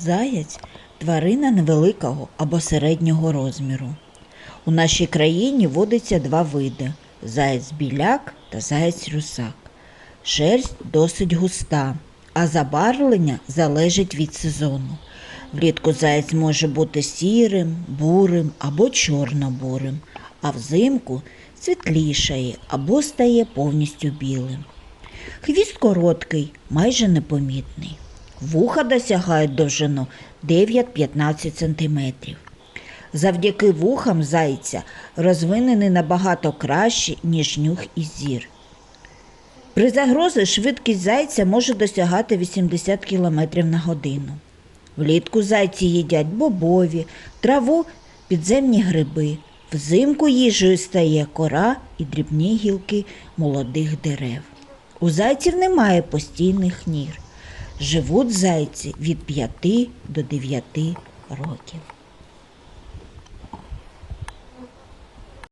Заєць тварина невеликого або середнього розміру. У нашій країні водиться два види заєць біляк та заєць русак. Шерсть досить густа, а забарвлення залежить від сезону. Влітку заєць може бути сірим, бурим або чорно-бурим, а взимку світлішає або стає повністю білим. Хвіст короткий, майже непомітний. Вуха досягають довжину 9-15 см. Завдяки вухам зайця розвинений набагато краще, ніж нюх і зір. При загрозі швидкість зайця може досягати 80 км на годину. Влітку зайці їдять бобові, траву, підземні гриби. Взимку їжею стає кора і дрібні гілки молодих дерев. У зайців немає постійних нір. Живуть зайці від 5 до 9 років.